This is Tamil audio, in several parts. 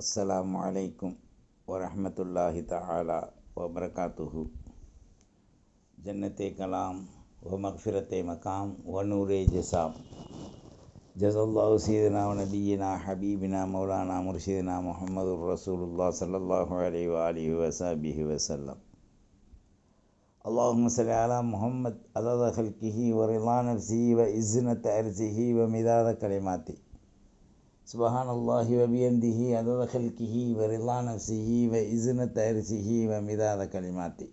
السلام عليكم ورحمة الله تعالى وبركاته. جنت کلام ومغفرت مقام ونور جسام. جزا الله سيدنا ونبينا حبيبنا مولانا مرشدنا محمد رسول الله صلى الله عليه وآله وصحبه وسلم. اللهم صل على محمد عدد خلقه ورضا نفسه وإزنة أرزه ومداد كلماته. سبحان الله وبيمده عدد خلقه ورضا نفسه وإزنة أرزه ومداد كلماته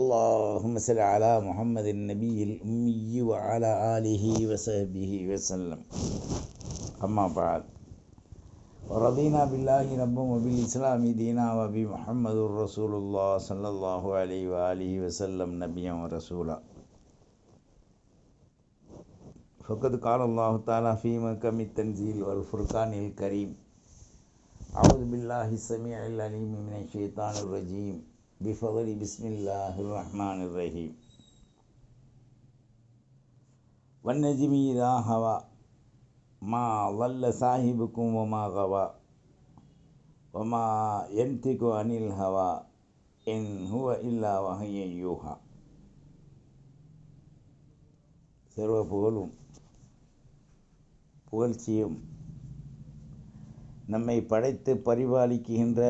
اللهم صل على محمد النبي الأمي وعلى آله وصحبه وسلم أما بعد ورضينا بالله ربا وبالإسلام دينا وبمحمد رسول الله صلى الله عليه وآله وسلم نبيا ورسولا فقد قال الله تعالى في مكم التنزيل والفرقان الكريم. أعوذ بالله السميع العليم من الشيطان الرجيم. بفضل بسم الله الرحمن الرحيم. والنجم إذا هوى ما ضل صاحبكم وما غوى وما ينطق عن الهوى إن هو إلا وحي يوحى. சர்வ புகழும் புகழ்ச்சியும் நம்மை படைத்து பரிபாலிக்குகின்ற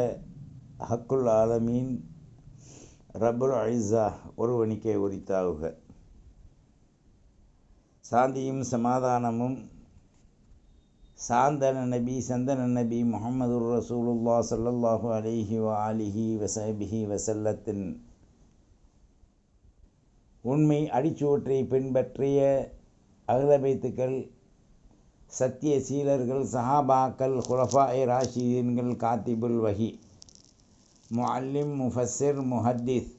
ஹக்குல் ஆலமீன் ரபுல் அழிசா ஒருவனுக்கே உரித்தாகுக. சாந்தியும் சமாதானமும் சாந்தன நபி சந்தன நபி முகமது ரசூலுல்லா சல்லல்லாஹு அலிஹி வ ஆலிஹி வசபிஹி வசல்லத்தின் உண்மை அடிச்சுவற்றை பின்பற்றிய அகலபைத்துக்கள் சத்திய சீலர்கள் சஹாபாக்கள் குலஃபாய் ராஷிதீன்கள் காத்திபுல் வஹி முஅல்லிம் முஃபஸ்ஸிர் முஹத்திஸ்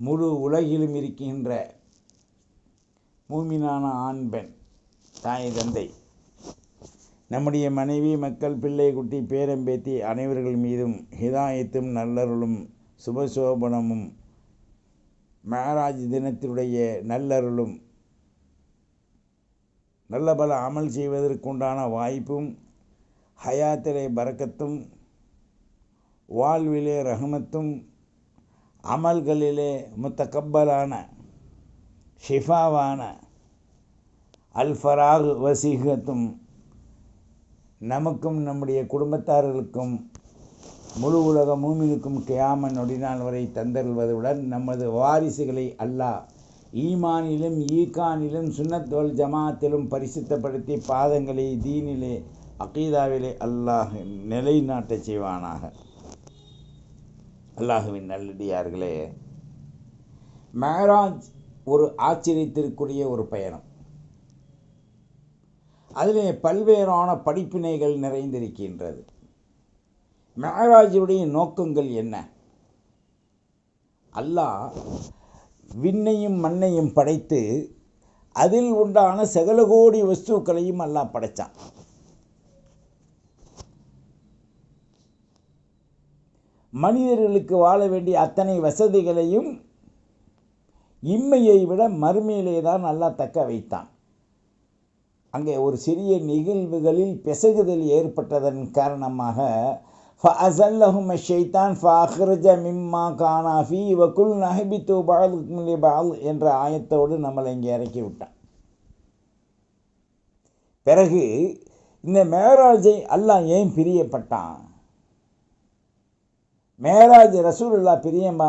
முழு உலகிலும் இருக்கின்ற மூமினான ஆண் பெண் தாய் தந்தை நம்முடைய மனைவி மக்கள் பிள்ளை குட்டி பேரம்பேத்தி அனைவர்கள் மீதும் ஹிதாயத்தும் நல்லருளும் சுபசோபனமும் மேராஜ் தினத்தினுடைய நல்லருளும் நல்ல பல அமல் செய்வதற்குண்டான வாய்ப்பும் ஹயாத்திலே பறக்கத்தும் வாழ்விலே ரஹமத்தும் அமல்களிலே முத்தக்கப்பலான ஷிஃபாவான அல்ஃபராக் வசீகத்தும் நமக்கும் நம்முடைய குடும்பத்தார்களுக்கும் முழு உலக மூமினுக்கும் கியாம நொடிநாள் வரை தந்தருள்வதுடன் நமது வாரிசுகளை அல்லாஹ் ஈமானிலும் ஈகானிலும் சுன்னத்தோல் ஜமாத்திலும் பரிசுத்தப்படுத்தி பாதங்களை தீனிலே அகீதாவிலே அல்லாஹ் நிலைநாட்டச் செய்வானாக. அல்லாஹுவின் நல்லடியார்களே மேராஜ் ஒரு ஆச்சரியத்திற்குரிய ஒரு பயணம். அதிலே பல்வேறான படிப்பினைகள் நிறைந்திருக்கின்றது. மேராஜுடைய நோக்கங்கள் என்ன? அல்லாஹ் விண்ணையும் மண்ணையும் படைத்து அதில் உண்டான சகல கோடி வஸ்துக்களையும் அல்லாஹ் படைத்தான் மனிதர்களுக்கு வாழ வேண்டிய அத்தனை வசதிகளையும் இம்மையை விட மறுமையிலே தான் நல்லா தக்க வைத்தான். அங்கே ஒரு சிறிய நிகழ்வுகளில் பிசகுதல் ஏற்பட்டதன் காரணமாக فأزلهم الشيطان فأخرج மிம்மா கானா فيه வகுல் நஹபித்து بعضكم لبعض என்ற ஆயத்தோடு நம்மளை இங்கே இறக்கி விட்டான். பிறகு இந்த மேராஜை அல்லாஹ் ஏன் பிரியப்பட்டான்? மேராஜ் ரசூலுல்லா பிரியமா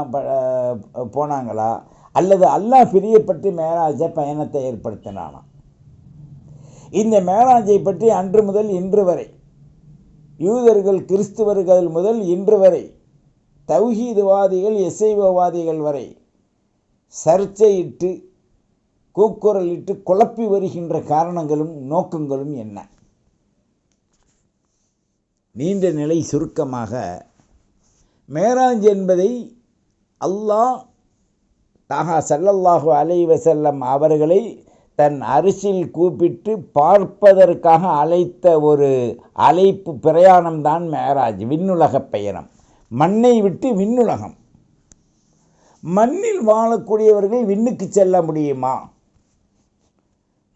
போனாங்களா? அல்லது அல்லாஹ் பிரியப்பட்டு மேராஜை பயணத்தை ஏற்படுத்தினானா? இந்த மேராஜை பற்றி அன்று முதல் இன்று வரை யூதர்கள் கிறிஸ்துவர்கள் முதல் இன்று வரை தௌஹீதுவாதிகள் இசைவவாதிகள் வரை சர்ச்சையிட்டு கூக்குரலிட்டு குழப்பி வருகின்ற காரணங்களும் நோக்கங்களும் என்ன? நீண்ட நிலை சுருக்கமாக மேராஜ் என்பதை அல்லாஹ் தாகா சல்லல்லாஹு அலை வசல்லம் அவர்களை தன் அரிசில் கூப்பிட்டு பார்ப்பதற்காக அழைத்த ஒரு அழைப்பு பிரயாணம்தான் மேராஜ் விண்ணுலக பயணம். மண்ணை விட்டு விண்ணுலகம். மண்ணில் வாழக்கூடியவர்கள் விண்ணுக்கு செல்ல முடியுமா?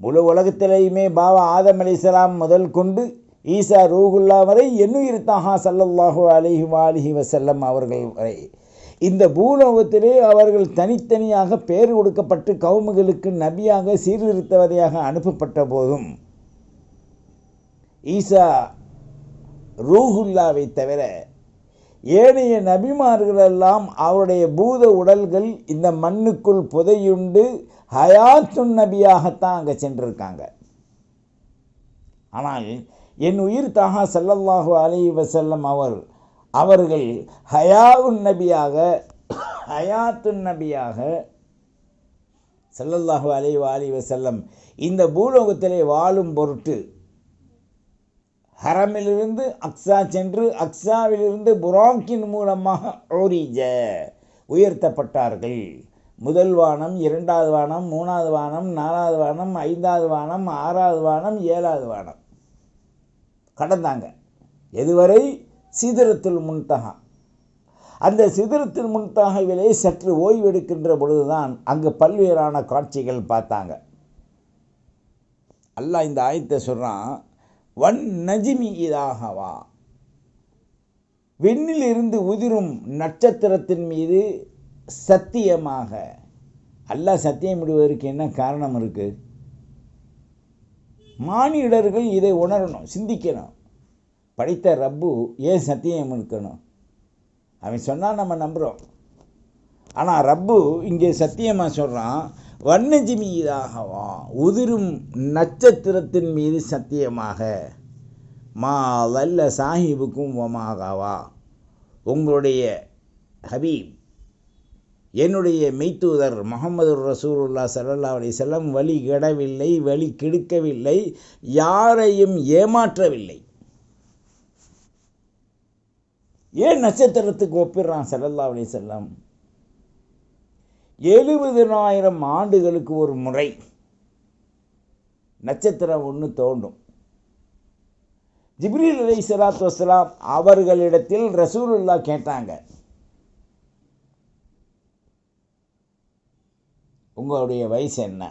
முழு உலகத்திலேயுமே பாபா ஆதம் அலிசலாம் முதல் கொண்டு ஈசா ரூகுல்லா வரை எண்ணுயிர் தாஹா சல்லல்லாஹு அலிஹி வாலிஹி வசல்லம் அவர்கள் வரை இந்த பூலோகத்திலே அவர்கள் தனித்தனியாக பெயர் கொடுக்கப்பட்டு கவுமுகளுக்கு நபியாக சீர்திருத்தவதையாக அனுப்பப்பட்ட போதும். ஈசா ரூஹுல்லாவை தவிர ஏனைய நபிமார்களெல்லாம் அவருடைய பூத உடல்கள் இந்த மண்ணுக்குள் புதையுண்டு ஹயாத்துன் நபியாகத்தான் அங்கே சென்றிருக்காங்க. ஆனால் என் உயிர் தாகா சல்லல்லாஹு அலி வசல்லம் அவர் அவர்கள் ஹயாவுன் நபியாக ஹயாத்துன் நபியாக சல்லல்லாஹு அலை அலி வசல்லம் இந்த பூலோகத்திலே வாழும் பொருட்டு ஹரமிலிருந்து அக்ஸா சென்று அக்ஸாவிலிருந்து புராக்கின் மூலமாக ஓரிஜ உயர்த்தப்பட்டார்கள். முதல் வானம் இரண்டாவது வானம் மூணாவது வானம் நாலாவது வானம் ஐந்தாவது வானம் ஆறாவது வானம் ஏழாவது வானம். கடந்தாங்க. எதுவரை? சிதறத்தில் முன்தகா. அந்த சிதறத்தில் முன்தகவிலே சற்று ஓய்வெடுக்கின்ற பொழுதுதான் அங்கு பல்வேறான காட்சிகள் பார்த்தாங்க. அல்லாஹ் இந்த ஆயத்தை சொல்கிறான் வன் நஜிமி இதாகவா. விண்ணிலிருந்து உதிரும் நட்சத்திரத்தின் மீது சத்தியமாக. அல்லாஹ் சத்தியம் விடுவதற்கு என்ன காரணம் இருக்குது மானிடர்கள் இதை உணரணும் சிந்திக்கணும். படித்த ரப்பு ஏன் சத்தியம் இருக்கணும் அவன் சொன்னால் நம்ம நம்புகிறோம் ஆனால் ரப்பு இங்கே சத்தியமாக சொல்கிறான் வண்ணஜி மீதாகவா? உதிரும் நட்சத்திரத்தின் மீது சத்தியமாக. மா வல்ல சாஹிபுக்கும் ஒமாகவா உங்களுடைய ஹபீப் என்னுடைய மெய்த்தூதர் முகமது ரசூலுல்லா சல்லா அலி செல்லம் வழி கெடவில்லை வழி கெடுக்கவில்லை யாரையும் ஏமாற்றவில்லை. ஏன் நட்சத்திரத்துக்கு ஒப்பிடுறான் சல்லல்லா அலி செல்லம் எழுபதினாயிரம் ஆண்டுகளுக்கு ஒரு முறை நட்சத்திரம் ஒன்று தோண்டும் ஜிப்ரீல் அலி சலாத்து வசலாம் அவர்களிடத்தில் ரசூலுல்லா கேட்டாங்க. உங்களுடைய வயசு என்ன?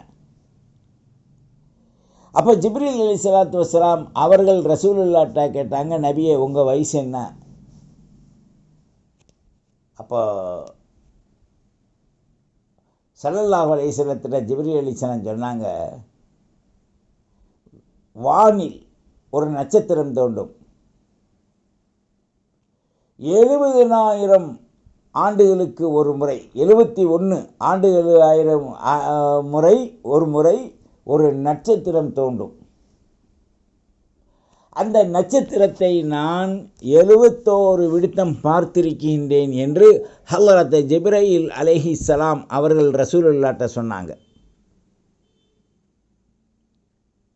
அப்போ ஜிப்ரீல் அலி சலாத்து வசலாம் அவர்கள் ரசூலுல்லாட்டா கேட்டாங்க நபியே உங்கள் வயசு என்ன? அப்போ சல்லல்லாஹு அலிஸ்லத்தில் ஜிப்ரி அலிசனம் சொன்னாங்க வானில் ஒரு நட்சத்திரம் தோண்டும் எழுபதினாயிரம் ஆண்டுகளுக்கு ஒரு முறை எழுபத்தி ஒன்று ஆண்டுகள் ஆயிரம் முறை ஒரு முறை ஒரு நட்சத்திரம் தோண்டும் அந்த நட்சத்திரத்தை நான் எழுபத்தோரு விடுத்தம் பார்த்திருக்கின்றேன் என்று ஹல்லரத் ஜிப்ரையில் அலேஹி சலாம் அவர்கள் ரசூலுல்லாட்ட சொன்னாங்க.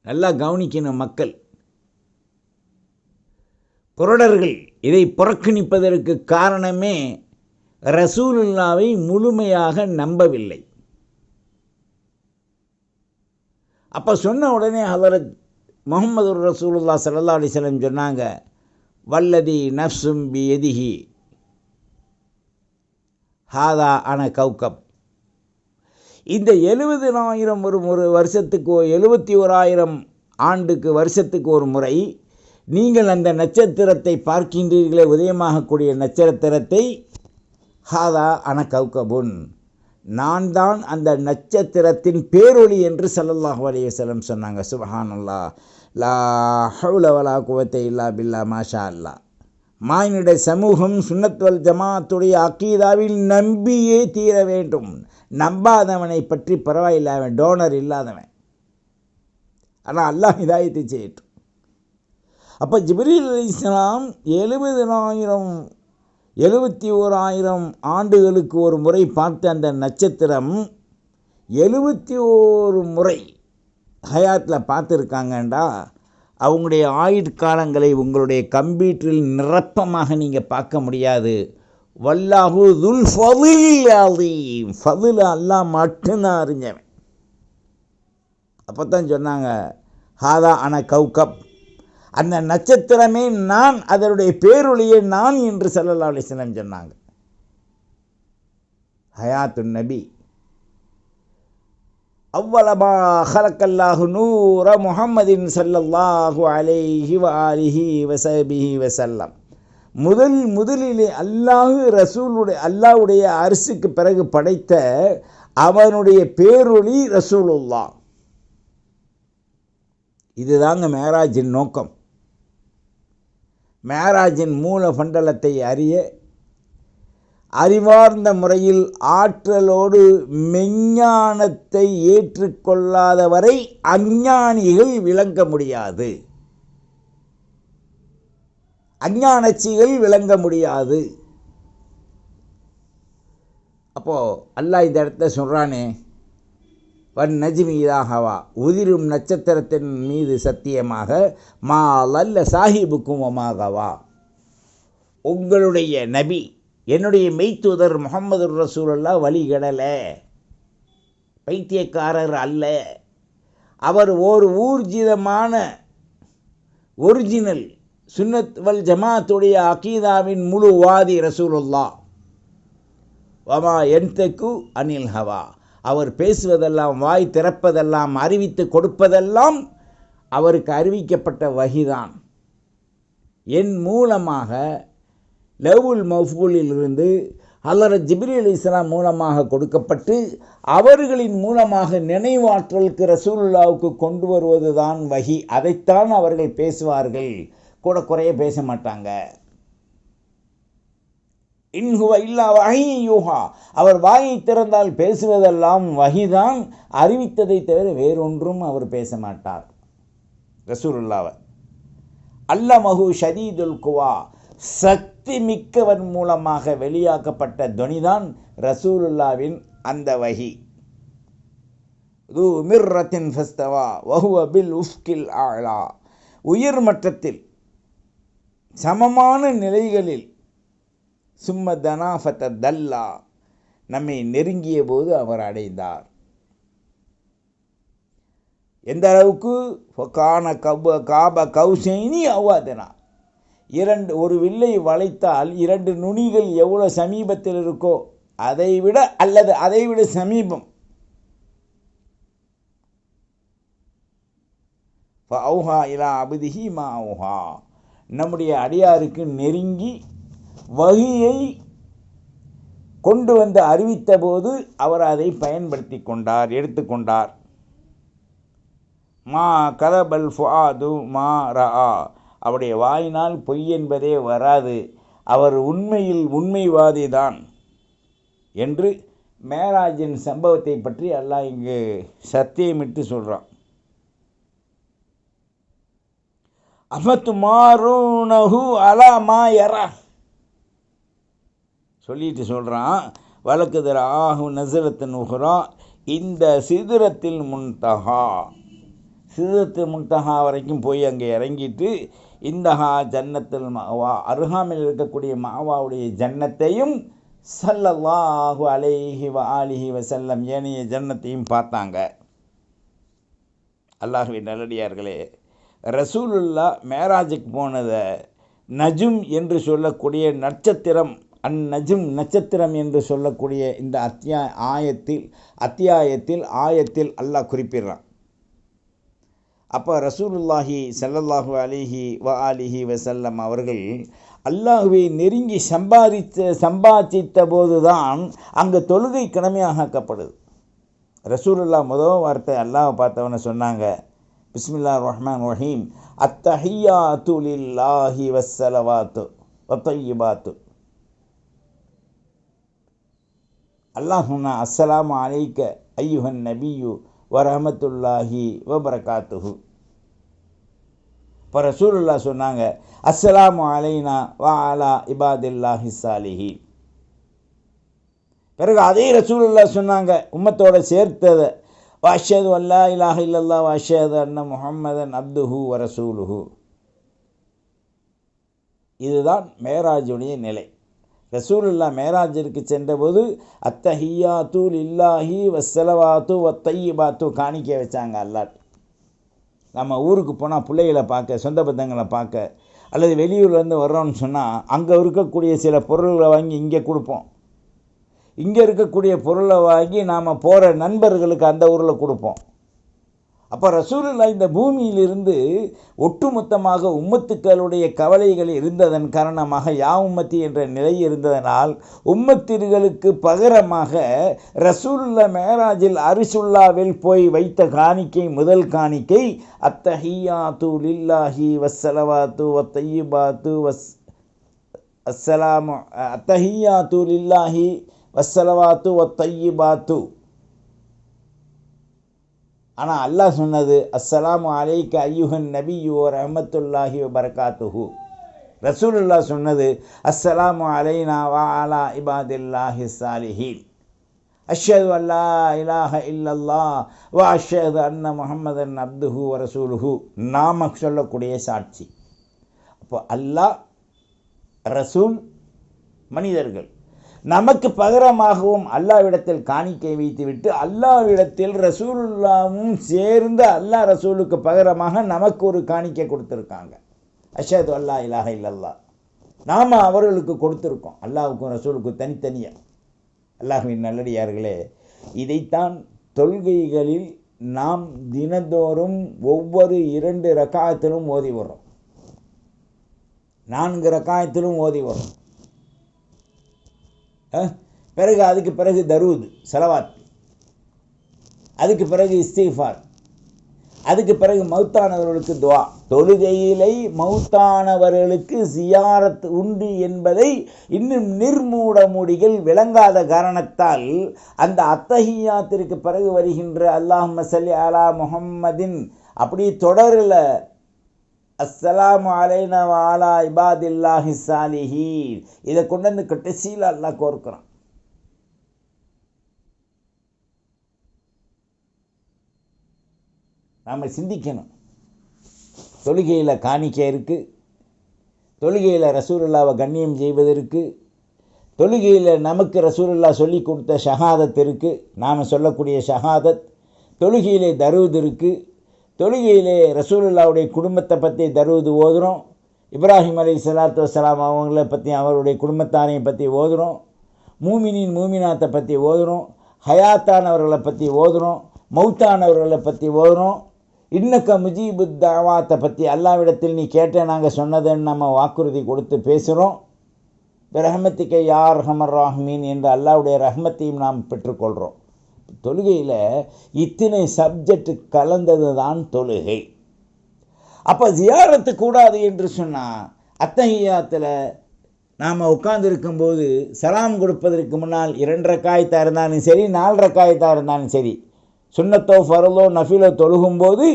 நல்லா கவனிக்கணும் மக்கள். புரடர்கள் இதை புறக்கணிப்பதற்கு காரணமே ரசூலுல்லாவை முழுமையாக நம்பவில்லை. அப்போ சொன்ன உடனே ஹலரத் முகமது ரசூலுல்லா சல்லா அலிஸ்லம் சொன்னாங்க வல்லதி நஃப்சும் பி எதிஹி ஹாதா அன கௌகப். இந்த எழுபதினாயிரம் ஒரு ஒரு வருஷத்துக்கு எழுபத்தி ஓராயிரம் ஆண்டுக்கு வருஷத்துக்கு ஒரு முறை நீங்கள் அந்த நட்சத்திரத்தை பார்க்கின்றீர்களே உதயமாகக்கூடிய நட்சத்திரத்தை ஹாதா அன கௌகபுன். நான் தான் அந்த நட்சத்திரத்தின் பேரொளி என்று சல்லல்லாஹு அலைய செல்லம் சொன்னாங்க. சுபஹானல்லா. லா ஹவுலவலா குவத்தை இல்லா பில்லா மாஷா அல்லா மாயினுடைய சமூகம் சுண்ணத்வல் ஜமாத்துடைய அக்கீதாவில் நம்பியே தீர வேண்டும். நம்பாதவனை பற்றி பரவாயில்லை அவன் டோனர் இல்லாதவன். ஆனால் அல்லாஹ் இதாயத்தை செய்யட்டும். அப்போ ஜிப்ரீல் அலி இஸ்லாம் எழுபதனாயிரம் எழுபத்தி ஓராயிரம் ஆண்டுகளுக்கு ஒரு முறை பார்த்த அந்த நட்சத்திரம் எழுபத்தி ஓரு முறை ஹயாத்தில் பார்த்துருக்காங்கண்டா. அவங்களுடைய ஆயுட்காலங்களை உங்களுடைய கம்ப்யூட்டரில் நிரப்பமாக நீங்கள் பார்க்க முடியாது. வல்லாஹு துல் ஃபதில் அலீம் ஃபதில் அல்லா மட்டும்தான் அறிஞ்சவன் அப்போ தான் சொன்னாங்க ஹாதா அன கௌகப் அந்த நட்சத்திரமே நான் அதனுடைய பேரொழியை நான் என்று சல்லல்லா அலிஸ்லாம் சொன்னாங்க. ஹயாத்து நபி. அவ்வளமா ஹலக்கல்லாஹு நூற முஹம்மதின் சல்லல்லாஹு அலைஹி வாலிஹி வசபிஹி வசல்லம் முதல் முதலிலே அல்லாஹு ரசூலுடைய அல்லாஹ்வுடைய அரசுக்கு பிறகு படைத்த அவனுடைய பேரொளி ரசூலுல்லா இதுதாங்க மேராஜின் நோக்கம். மேராஜின் மூல மண்டலத்தை அறிய அறிவார்ந்த முறையில் ஆற்றலோடு மெஞ்ஞானத்தை ஏற்றுக்கொள்ளாதவரை அஞ்ஞானிகள் விளங்க முடியாது. அஞ்ஞானச்சிகள் விளங்க முடியாது. அப்போது அல்லாஹ் இந்த இடத்த சொல்கிறானே வன் நஜ்மீதாகவா உதிரும் நட்சத்திரத்தின் மீது சத்தியமாக மா லல்ல சாஹிபுக்கும் ஒமாகவா உங்களுடைய நபி என்னுடைய மெய்த்தூதர் முகமது ரசூலல்லா வழிகடலை. பைத்தியக்காரர் அல்ல. அவர் ஓர் ஊர்ஜிதமான ஒரிஜினல் சுன்னத் வல் ஜமாத்துடைய அகீதாவின் முழு வாதி ரசூலுல்லா வமா என்தக்கு அனில் ஹவா. அவர் பேசுவதெல்லாம் வாய் திறப்பதெல்லாம் அறிவித்து கொடுப்பதெல்லாம் அவருக்கு அறிவிக்கப்பட்ட வகிதான். என் மூலமாக லவுல் மஃபூலிலிருந்து அல்லற ஜிப்ரி அலி இஸ்லாம் மூலமாக கொடுக்கப்பட்டு அவர்களின் மூலமாக நினைவாற்றலுக்கு ரசூலுல்லாவுக்கு கொண்டு வருவதுதான் வகி. அதைத்தான் அவர்கள் பேசுவார்கள். கூட குறைய பேச மாட்டாங்க. இன்ஹுவ இல்லா வகை யூஹா அவர் வாயை திறந்தால் பேசுவதெல்லாம் வகிதான் அறிவித்ததை தவிர வேறொன்றும் அவர் பேச மாட்டார் ரசூலுல்லாவை. அல்லமஹு ஷதீதுல் குவா. சக்தி மிக்கவன் மூலமாக வெளியாக்கப்பட்ட துனிதான் ரசூலுல்லாவின் அந்த வகி து மிர்ரத்தின் ஃபஸ்தவா. வஹுவ பில் உஃப்கில் ஆலா உயர் மட்டத்தில் சமமான நிலைகளில் சும்ம தனாஃபத்த தல்லா. நம்மை நெருங்கிய போது அவர் அடைந்தார். எந்த அளவுக்கு? கான கப காப கௌசைனி அவ்வாதனா இரண்டு ஒரு வில்லை வளைத்தால் இரண்டு நுனிகள் எவ்வளோ சமீபத்தில் இருக்கோ அதை விட அல்லது அதை விட சமீபம் அவுஹா இலா அபுதிஹி மா அவுஹா. நம்முடைய அடியாருக்கு நெருங்கி வகையை கொண்டு வந்து அறிவித்த போது அவர் அதை பயன்படுத்தி கொண்டார் எடுத்துக்கொண்டார் மா கதபல் ஃபுஆது மா ரா அவருடைய வாயினால் பொய் என்பதே வராது. அவர் உண்மையில் உண்மைவாதி தான் என்று மேராஜின் சம்பவத்தை பற்றி அல்லாஹ் இங்கு சத்தியமிட்டு சொல்கிறான் அமத்து மாறுனஹு அலா மா யரா சொல்லிட்டு சொல்கிறான் வழக்குதர் ஆஹு நசரத்தின் உஹ்ரா இந்த சிதிரத்தில் முன்தகா சிதிரத்தில் முன்தகா வரைக்கும் போய் அங்கே இறங்கிட்டு இந்தஹா ஜன்னத்தில் மாவா. அருகாமையில் இருக்கக்கூடிய மாவாவுடைய ஜன்னத்தையும் சல்லல்லாஹு அலைஹி வ ஆலிஹி வசல்லம் ஏனைய ஜன்னத்தையும் பார்த்தாங்க. அல்லாஹுவின் நல்லடியார்களே ரசூலுல்லா மேராஜுக்கு போனதை நஜும் என்று சொல்லக்கூடிய நட்சத்திரம் அந்நஜும் நட்சத்திரம் என்று சொல்லக்கூடிய இந்த அத்தியா ஆயத்தில் அத்தியாயத்தில் ஆயத்தில் அல்லாஹ் குறிப்பிடுறான். அப்போ ரசூலுல்லாஹி சல்லல்லாஹு அலிஹி வ அலிஹி வசல்லம் அவர்கள் அல்லாஹுவை நெருங்கி சம்பாதித்த சம்பாதித்த போது தான் அங்கே தொழுகை கடமையாக்கப்படுது ரசூலுல்லா முதல் வார்த்தை அல்லாஹ் பார்த்தவன சொன்னாங்க பிஸ்மில்லா ரஹ்மான் ரஹீம் அத்தஹியாத்து லில்லாஹி வஸ்ஸலவாத்து வத்தையிபாத்து அல்லாஹ் சொன்னா அஸ்ஸலாமு அலைக்க ஐயுஹன் நபியு வரஹமத்துல்லாஹி வபரகாத்துஹு இப்போ ரசூலுல்லா சொன்னாங்க அஸ்ஸலாமு அலைனா வா அலா இபாதில்லாஹி சாலிஹி பிறகு அதே ரசூலுல்லா சொன்னாங்க உம்மத்தோட சேர்த்ததை வாஷது அல்லா இலாஹ இல்லல்லா வாஷது அண்ண முஹம்மதன் அப்துஹு வரசூலுஹு இதுதான் மேராஜுடைய நிலை. ரசூலுல்லா மேராஜிற்கு சென்றபோது அத்தஹியாத்து இல்லாஹி வசலவாத்து வத்தையிபாத்து காணிக்க வச்சாங்க அல்லாட் நம்ம ஊருக்கு போனால் பிள்ளைகளை பார்க்க சொந்த பந்தங்களை பார்க்க அல்லது வெளியூர்லேருந்து வர்றோம்னு சொன்னால் அங்கே இருக்கக்கூடிய சில பொருள்களை வாங்கி இங்கே கொடுப்போம். இங்கே இருக்கக்கூடிய பொருளை வாங்கி நாம் போகிற நண்பர்களுக்கு அந்த ஊரில் கொடுப்போம். அப்போ ரசூலுல்லா இந்த பூமியிலிருந்து ஒட்டுமொத்தமாக உம்மத்துக்களுடைய கவலைகள் இருந்ததன் காரணமாக யா உம்மத்தி என்ற நிலை இருந்ததனால் உம்மத்திர்களுக்கு பகரமாக ரசூலுல்லா மேராஜில் அரிசுல்லாவில் போய் வைத்த காணிக்கை முதல் காணிக்கை அத்தஹியாத்து லில்லாஹி வஸ்ஸலவாத்து வத்தையிபாத்து வஸ் அஸ்ஸலாமு தூ லில்லாஹி வஸ்ஸலவாத்து வத்தையிபாத்து ஆனால் அல்லாஹ் சொன்னது அஸ்ஸலாமு அலைக்கு ஐயுகன் நபியோ ரஹமத்துல்லாஹி பரகாத்துஹு. ரசூலுல்லா சொன்னது அஸ்ஸலாமு அலைனா வா அலா இபாதில்லாஹி சாலிஹீன் அஷது அல்லா இலாஹ இல்லல்லா வா அஷது அன்ன முகமதன் அப்துஹு ரசூலுஹு. நாம சொல்லக்கூடிய சாட்சி. அப்போ அல்லாஹ் ரசூல் மனிதர்கள் நமக்கு பகரமாகவும் அல்லாவிடத்தில் காணிக்கை வைத்துவிட்டு அல்லாவிடத்தில் ரசூலுல்லாவும் சேர்ந்து அல்லாஹ் ரசூலுக்கு பகரமாக நமக்கு ஒரு காணிக்கை கொடுத்துருக்காங்க. அஷது அல்லா இலாஹ இல்லல்லா நாம் அவர்களுக்கு கொடுத்துருக்கோம். அல்லாவுக்கும் ரசூலுக்கும் தனித்தனியாக அல்லாஹுவின் நல்லடியார்களே இதைத்தான் தொல்கைகளில் நாம் தினந்தோறும் ஒவ்வொரு இரண்டு ரக்காயத்திலும் ஓதி வர்றோம். நான்கு ரக்காயத்திலும் ஓதி வர்றோம். பிறகு அதுக்கு பிறகு தரூது செலவாத். அதுக்கு பிறகு இஸ்தீஃபார் அதுக்கு பிறகு மௌத்தானவர்களுக்கு துவா. தொழுகையிலை மௌத்தானவர்களுக்கு சியாரத் உண்டு என்பதை இன்னும் நிர்மூடமுடிகள் விளங்காத காரணத்தால் அந்த அத்தஹியாத்திற்கு பிறகு வருகின்ற அல்லாஹ் மசல்லி அலா முஹம்மதின் அப்படி தொடரில் அஸ்லாம் அலைனா வாலா இபாதில்லாஹி சாலிஹீன். இதை கொண்டு வந்து கடைசியில் அல்லா கோர்க்குறான். நாம் சிந்திக்கணும். தொழுகையில் காணிக்கை இருக்குது தொழுகையில் ரசூலுல்லாவை கண்ணியம் செய்வதற்கு தொழுகையில் நமக்கு ரசூலுல்லா சொல்லி கொடுத்த ஷஹாதத் இருக்குது நாம் சொல்லக்கூடிய ஷஹாதத். தொழுகையிலே தருவது இருக்குது தொழுகையிலே ரசூலுல்லாவுடைய குடும்பத்தை பற்றி தருவது ஓதுகிறோம் இப்ராஹிம் அலி சலாத்து வலாம் அவங்கள பற்றி அவருடைய குடும்பத்தாரையும் பற்றி ஓதுகிறோம் மூமினின் மூமினாத்தை பற்றி ஓதுகிறோம் ஹயாத்தானவர்களை பற்றி ஓதுகிறோம் மௌத்தானவர்களை பற்றி ஓதுகிறோம் இன்னக்க முஜீபு தாவாத்தை பற்றி அல்லாவிடத்தில் நீ கேட்ட நாங்கள் சொன்னதுன்னு நம்ம வாக்குறுதி கொடுத்து பேசுகிறோம் ரஹமத்திக்க யார் ரஹமர் ராஹ்மீன் என்ற அல்லாவுடைய ரஹமத்தையும் நாம் பெற்றுக்கொள்கிறோம் தொழுகையில் இத்தனை சப்ஜெக்ட் கலந்தது தான் தொழுகை. அப்போ ஜியாரத்து கூடாது என்று சொன்னால் அத்தகையாத்தில் நாம் உட்கார்ந்துருக்கும்போது சலாம் கொடுப்பதற்கு முன்னால் இரண்டரை காயத்தாக இருந்தாலும் சரி நாலரை காயத்தாக இருந்தாலும் சரி சுண்ணத்தோ ஃபரலோ நஃபிலோ தொழுகும்போது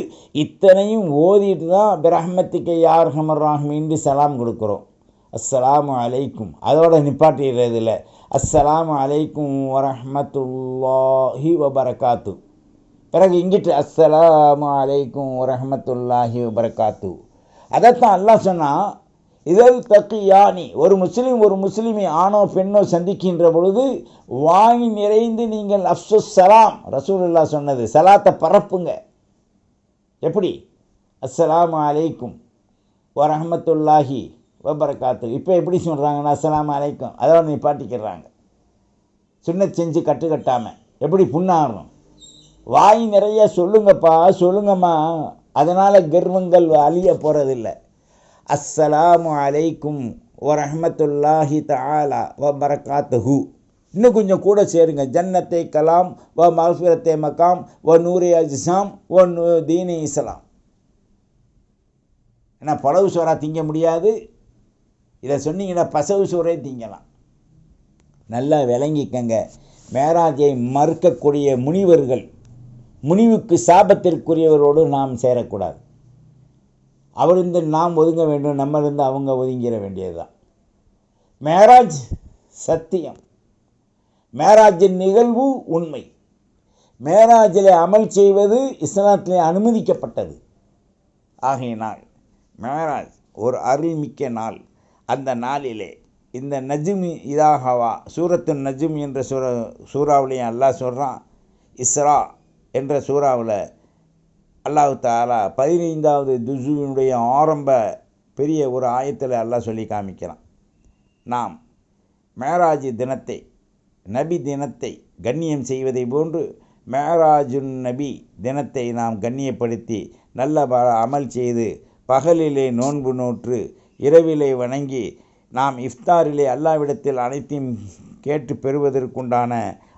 இத்தனையும் ஓதிட்டு தான் பிரஹ்மத்திக்கு யார் ஹமர் ராஹ்மின்னு சலாம் கொடுக்குறோம். அஸ்லாம் அலைக்கும். அதோட நிப்பாட்டிடுறதில்ல. அஸ்ஸலாம் அலைக்கும் வரஹமத்துல்லாஹி வபரகாத்து. பிறகு இங்கிட்டு அஸ்ஸலாம் அலைக்கும் வரஹமத்துல்லாஹி வபரகாத்து. அதைத்தான் அல்லாஹ் சொன்னால் இதழ் தக்கியானி ஒரு முஸ்லீம் ஒரு முஸ்லீமை ஆணோ பெண்ணோ சந்திக்கின்ற பொழுது வாங்கி நிறைந்து நீங்கள் அப்சு சலாம் ரசூலுல்லா சொன்னது சலாத்தை பரப்புங்க. எப்படி? அஸ்ஸலாம் அலைக்கும் வரஹமத்துல்லாஹி வபரக்காத்து. இப்போ எப்படி சொல்கிறாங்கன்னா அஸ்லாம் அலைக்கும். அதோட நிப்பாட்டிக்கிறாங்க சின்ன செஞ்சு கட்டு கட்டாமல் எப்படி புண்ணாகணும்? வாய் நிறைய சொல்லுங்கப்பா சொல்லுங்கம்மா. அதனால் கர்வங்கள் அழிய போகிறதில்ல அஸ்ஸலாமு அலைக்கும் வரஹமத்துல்லாஹி தாலா வ பரகாத்துஹு இன்னும் கொஞ்சம் கூட சேருங்க. ஜன்னத்தை கலாம் வ மஹ்ஃபிரத்தை மக்காம் வ நூரே அஜிசாம் வ நூ தீனி இஸ்லாம். ஏன்னா பழவு சோறா திங்க முடியாது. இதை சொன்னீங்கன்னா பசவு சோறே திங்கலாம். நல்லா விளங்கிக்கங்க. மேராஜை மறுக்கக்கூடிய முனிவர்கள் முனிவுக்கு சாபத்திற்குரியவரோடு நாம் சேரக்கூடாது. அவரிருந்து நாம் ஒதுங்க வேண்டும் நம்மிருந்து அவங்க ஒதுங்கிட வேண்டியதுதான். மேராஜ் சத்தியம். மேராஜின் நிகழ்வு உண்மை. மேராஜில் அமல் செய்வது இஸ்லாத்திலே அனுமதிக்கப்பட்டது. ஆகையினால் மேராஜ் ஒரு அருள்மிக்க நாள். அந்த நாளிலே இந்த நஜ்மி இதாகவா சூரத்து நஜும் என்ற சூற சூறாவிலையும் அல்லாஹ் சொல்கிறான் இஸ்ரா என்ற சூறாவில் அல்லாஹு தாலா பதினைந்தாவது துசுவினுடைய ஆரம்ப பெரிய ஒரு ஆயத்தில் அல்லாஹ் சொல்லி காமிக்கிறான். நாம் மேராஜ் தினத்தை நபி தினத்தை கண்ணியம் செய்வதை போன்று மேராஜுன் நபி தினத்தை நாம் கண்ணியப்படுத்தி நல்ல அமல் செய்து பகலிலே நோன்பு நோற்று இரவிலே வணங்கி நாம் இஃப்தாரிலே அல்லாவிடத்தில் அனைத்தையும் கேட்டு பெறுவதற்குண்டான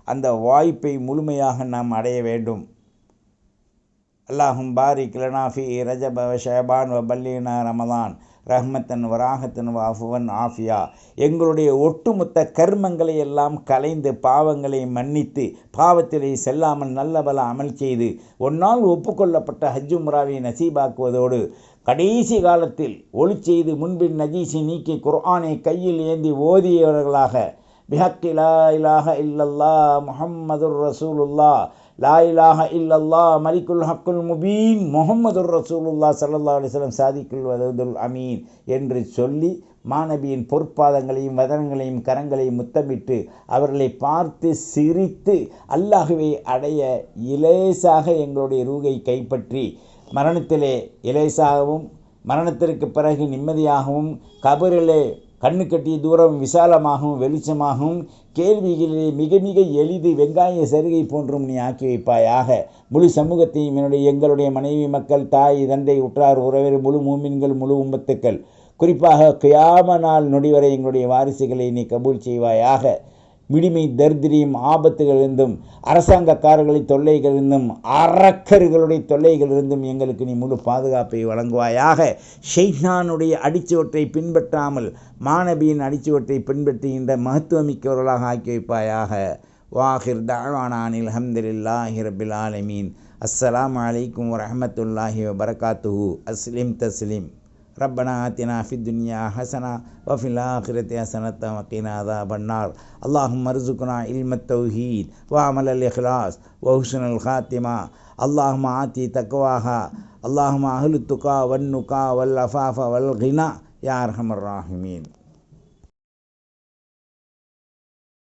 அந்த வாய்ப்பை முழுமையாக நாம் அடைய வேண்டும். அல்லாஹும் பாரிக் லனாஃபி ரஜப ஷேபான் வ பல்லீனா ரமதான். ரஹ்மத்தன் வராகத்தன் வாஃபுவன் ஆஃபியா. எங்களுடைய ஒட்டுமொத்த கர்மங்களை எல்லாம் கலைந்து பாவங்களை மன்னித்து பாவத்திலே செல்லாமல் நல்ல பல அமல் செய்து ஒன்னால் ஒப்புக்கொள்ளப்பட்ட ஹஜ்ஜு முறாவை நசீபாக்குவதோடு கடைசி காலத்தில் ஒளி செய்து முன்பின் நஜீசி நீக்கி குர்ஆனை கையில் ஏந்தி ஓதியவர்களாக பிஹக்கி லா இலாஹ இல்லல்லா முஹம்மதுர் ரசூலுல்லா லா இலாக இல்லல்லா மலிக்குல் ஹக்குல் முபீன் முகம்மதுர் ரசூலுல்லா சல்லா அலிஸ்லம் சாதிக்குல் வததுல் அமீன் என்று சொல்லி மாணவியின் பொற்பாதங்களையும் வதனங்களையும் கரங்களையும் முத்தமிட்டு அவர்களை பார்த்து சிரித்து அல்லாஹுவை அடைய இலேசாக எங்களுடைய ரூகை கைப்பற்றி மரணத்திலே இலேசாகவும் மரணத்திற்கு பிறகு நிம்மதியாகவும் கபரிலே கண்ணு கட்டிய தூரம் விசாலமாகவும் வெளிச்சமாகவும் கேள்விகளிலே மிக மிக எளிது வெங்காய சருகை போன்றும் நீ ஆக்கி வைப்பாயாக. முழு சமூகத்தையும் என்னுடைய எங்களுடைய மனைவி மக்கள் தாய் தந்தை உற்றார் உறவர் முழு மூமின்கள் முழு உம்பத்துக்கள் குறிப்பாக கியாம நாள் நொடிவரை எங்களுடைய வாரிசுகளை நீ கபூல் செய்வாயாக. மிடிமை தரித்திரியும் ஆபத்துகளிலிருந்தும் அரசாங்கக்காரர்களின் தொல்லைகளிலிருந்தும் அரக்கர்களுடைய தொல்லைகளிலிருந்தும் எங்களுக்கு நீ முழு பாதுகாப்பை வழங்குவாயாக. ஷெய்னானுடைய அடிச்சுவற்றை பின்பற்றாமல் மாணவியின் அடிச்சுவற்றை பின்பற்றுகின்ற மகத்துவமிக்கவர்களாக ஆக்கி வைப்பாயாக. வாஹிர் தாழ்வானானில் அஹமதுல்லாஹி ரபில் ஆலமீன். அஸ்ஸலாம் அலைக்கும் வரமத்துல்லாஹி வபரகாத்துஹு. அஸ்லிம் தஸ்லிம். ربنا آتنا في الدنيا حسنة وفي الآخرة حسنة وقنا عذاب النار. اللهم ارزقنا علم التوحيد وعمل الإخلاص وحسن الخاتمة. اللهم آتي تقواها. اللهم أهل التقى والنقى والعفاف والغنى يا أرحم الراحمين.